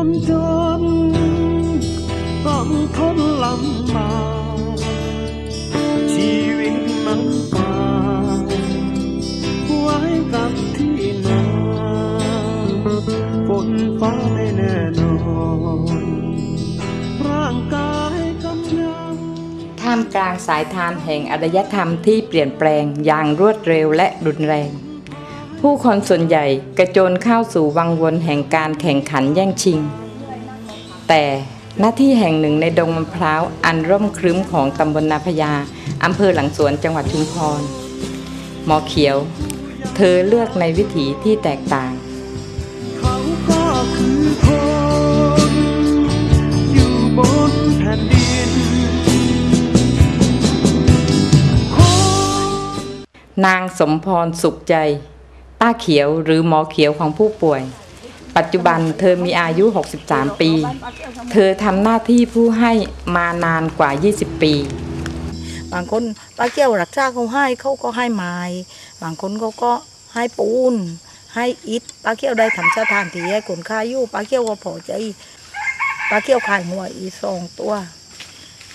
คนจนต้องทนลำบากชีวิตมันฝากไว้กับที่นาฝนฟ้าไม่แน่นอนร่างกายกำลังท่ามกลางสายทานแห่งอารยธรรมที่เปลี่ยนแปลงอย่างรวดเร็วและรุนแรง ผู้คนส่วนใหญ่กระโจนเข้าสู่วังวนแห่งการแข่งขันแย่งชิง แต่หน้าที่แห่งหนึ่งในดงมะพร้าวอันร่มครึ้มของตำบลนาพญาอำเภอหลังสวนจังหวัดชุมพร หมอเขียว เธอเลือกในวิถีที่แตกต่างเขาก็คือคนอยู่บนแผ่นดินนางสมพรสุขใจ ป้าเขียวหรือหมอเขียวของผู้ป่วย ปัจจุบันเธอมีอายุ 63 ปี เธอทำหน้าที่ผู้ให้มานานกว่า 20 ปี บางคนป้าแก้วรักษาเขาให้เขาก็ให้ไม้บางคนเขาก็ให้ปูน ให้อิฐป้าเกี้ยวได้ทำสถานที่ให้คนค้าอยู่ป้าเกี้ยวก็พอใจป้าเกี้ยวขายหัวอีสองตัว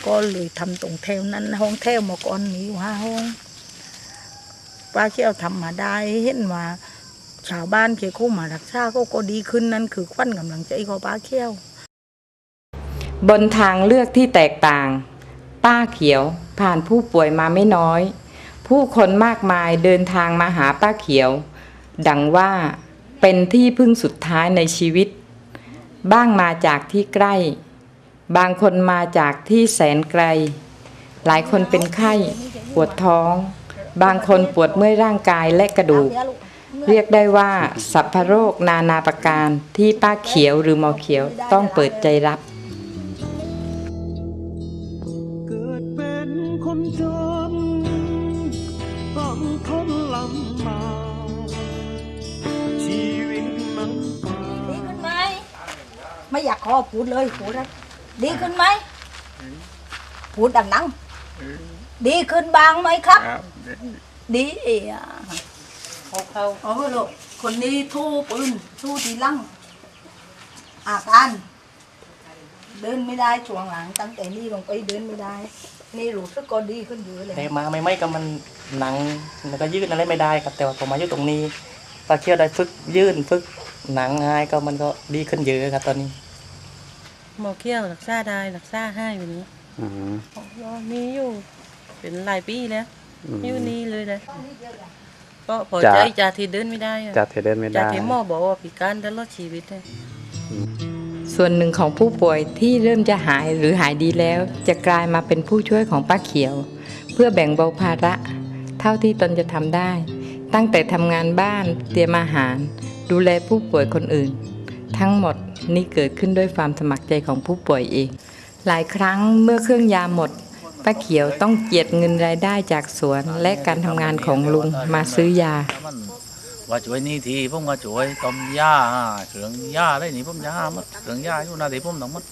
ก็เลยทำตรงแถวนั้นห้องแถวเมาก่อนมีอยู่ห้าห้อง ป้าเกี้ยวทำมาได้เห็นว่าชาวบ้านเคเข้ามารักษาเขาก็ดีขึ้นนั่นคือควันกำลังใจของป้าเกี้ยว บนทางเลือกที่แตกต่าง ป้าเขียวผ่านผู้ป่วยมาไม่น้อย ผู้คนมากมายเดินทางมาหาป้าเขียว ดังว่าเป็นที่พึ่งสุดท้ายในชีวิต บ้างมาจากที่ใกล้ บางคนมาจากที่แสนไกล หลายคนเป็นไข้ ปวดท้อง บางคนปวดเมื่อยร่างกายและกระดูก เรียกได้ว่าสัพพโรคนานาประการที่ป้าเขียวหรือหมอเขียวต้องเปิดใจรับเกิดเป็นคนจนต้องทนลำบากชีวิตมันฝากดีขึ้นไหมไม่อยากขอพูดเลยพูดนะดีขึ้นไหมพูดดังๆ ดีขึ้นบ้างไหมครับดีอะโอ้โหลูกคนนี้ทู่ปืนทู่ทีหลังอาการเดินไม่ได้ช่วงหลัง ตั้งแต่นี่ลงไปเดินไม่ได้ นี่รู้สึกก็ดีขึ้นเยอะเลยแต่มาไม่ไม่ก็มันหนังมันก็ยืดอะไรไม่ได้ครับ แต่ว่าพอมาอยู่ตรงนี้ปลาเคี้ยวได้ฝึกยืดฝึกหนังง่ายก็มันก็ดีขึ้นเยอะครับตอนนี้ หมอเขี้ยวรักษาได้รักษาให้แบบนี้ก็มีอยู่ เป็นหลายปีแล้วอยู่นี่เลยเลยก็พอใจจ้ะจากที่เดินไม่ได้อะจัดเทเดินไม่จากได้ที่หมอบอกว่าพิการตลอดชีวิตเลยส่วนหนึ่งของผู้ป่วยที่เริ่มจะหายหรือหายดีแล้ว จะกลายมาเป็นผู้ช่วยของป้าเขียว เพื่อแบ่งเบาภาระ เท่าที่ตนจะทำได้ ตั้งแต่ทำงานบ้านเตรียมอาหาร ดูแลผู้ป่วยคนอื่น ทั้งหมดนี่เกิดขึ้นด้วยความสมัครใจของผู้ป่วยเอง หลายครั้งเมื่อเครื่องยาหมด ป้าเขียวต้องเจียดเงินรายได้จากสวนและการทำงานของลุงมาซื้อยามันว่าช่วยนี่ทีผมก็ช่วยต้มยาหาเครื่องยาได้นี่ผมจะหาหมดเครื่องยาอยู่นาทีผมต้องหมด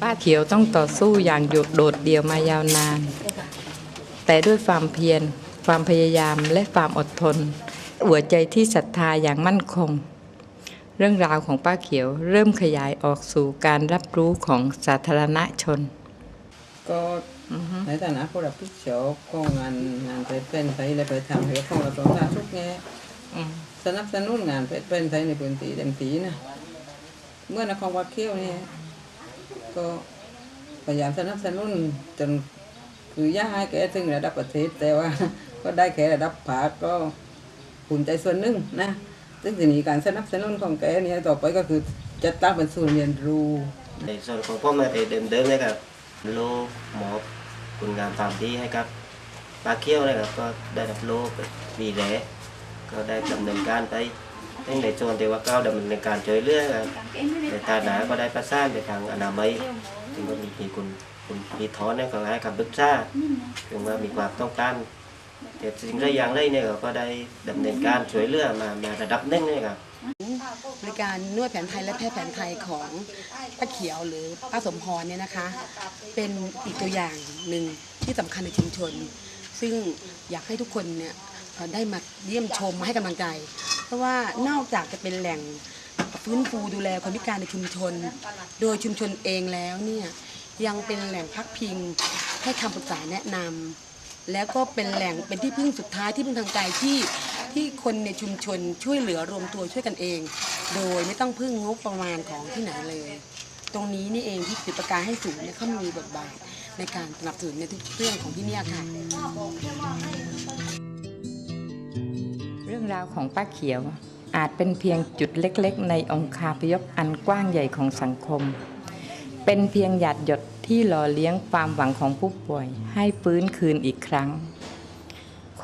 ป้าเขียวต้องต่อสู้อย่างโดดเดี่ยวมายาวนาน แต่ด้วยความเพียร ความพยายามและความอดทน หัวใจที่ศรัทธาอย่างมั่นคง เรื่องราวของป้าเขียวเริ่มขยายออกสู่การรับรู้ของสาธารณชน ก็ในฐานะผู้รับผิดชอบของงานงานเป็ดเป็นไทยและไปทำให้ของเราต้องการทุกแง่อืมสนับสนุนงานเป็ดเป็นไทยในพื้นที่เต็มที่นะเมื่อนครวัดเขี้ยวเนี่ยก็พยายามสนับสนุนจนคือย่าให้แกถึงระดับประเทศ แต่ว่าก็ได้แค่ระดับภาคก็ภูมิใจส่วนหนึ่งนะซึ่งทีนี้การสนับสนุนของแกเนี่ยต่อไปก็คือจะตั้งเป็นศูนย์เรียนรู้ในส่วนของพ่อแม่เดิมเดิมๆเลยครับ โลหมอบคุณงามความดีให้กับปลาเคี้ยวนะครับก็ได้รับโลเป็นวีแหลก็ได้ดำเนินการไปตั้งในส่วนที่ว่าก้าวดำเนินการช่วยเหลือครับในฐาหนะก็ได้ประสานไปทางอนามัยถึงว่ามีมีคุณคุณมีถอนเนี่ยก็ให้คำปรึกษาถึงว่ามีความต้องการแต่สิ่งใดอย่างใดเนี่ยก็ได้ดำเนินการช่วยเหลือมามาระดับหนึงเนี่ยครับ บริการนวดแผนไทยและแพทย์แผนไทยของป้าเขียวหรือป้าสมพรเนี่ยนะคะ เป็นอีกตัวอย่างหนึ่งที่สำคัญในชุมชน ซึ่งอยากให้ทุกคนเนี่ยได้มาเยี่ยมชมมาให้กำลังใจ เพราะว่านอกจากจะเป็นแหล่งฟื้นฟูดูแลคนพิการในชุมชน โดยชุมชนเองแล้วเนี่ยยังเป็นแหล่งพักพิงให้คำปรึกษาแนะนำแล้วก็เป็นแหล่งเป็นที่พึ่งสุดท้ายที่พึ่งทางใจที่ ที่คนในชุมชนช่วยเหลือรวมตัวช่วยกันเอง โดยไม่ต้องพึ่งงบประมาณของที่ไหนเลย ตรงนี้นี่เองที่ติดประกายให้สูงเนี่ยเขามีบทบาทในการสนับสนุนในทุกเรื่องของที่เนี่ยค่ะ เรื่องราวของป้าเขียวอาจเป็นเพียงจุดเล็กๆ ในองคาพยพอันกว้างใหญ่ของสังคม เป็นเพียงหยาดหยดที่หล่อเลี้ยงความหวังของผู้ป่วย ให้ฟื้นคืนอีกครั้ง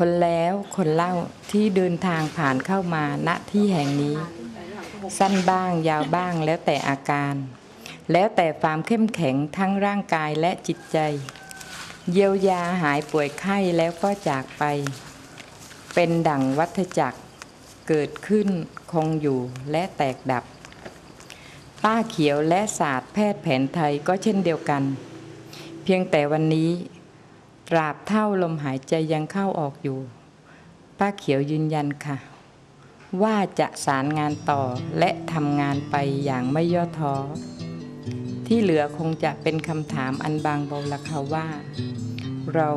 คนแล้วคนเล่าที่เดินทางผ่านเข้ามาณที่แห่งนี้ สั้นบ้างยาวบ้างแล้วแต่อาการ แล้วแต่ความเข้มแข็งทั้งร่างกายและจิตใจ เยียวยาหายป่วยไข้แล้วก็จากไป เป็นดั่งวัฏจักรเกิดขึ้นคงอยู่และแตกดับ ป้าเขียวและศาสตร์แพทย์แผนไทยก็เช่นเดียวกัน เพียงแต่วันนี้ ตราบเท่าลมหายใจยังเข้าออกอยู่ ป้าเขียวยืนยันค่ะ ว่าจะสารงานต่อและทำงานไปอย่างไม่ย่อท้อ ที่เหลือคงจะเป็นคำถามอันบางเบาละค่ะว่า เรา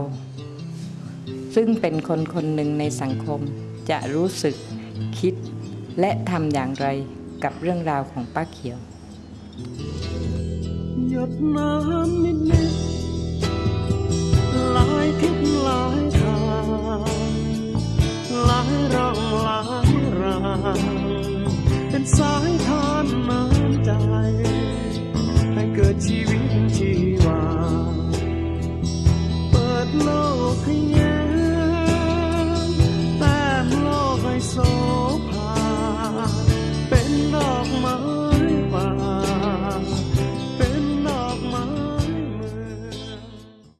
ซึ่งเป็นคนคนหนึ่งในสังคมจะรู้สึกคิดและทำอย่างไรกับเรื่องราวของป้าเขียว หยดน้ำนิด คิดหลายทางหลายร่างหลายรางเป็นสายทานน้ำใจ ให้เกิดชีวิตที่ว่าเปิดโลกให้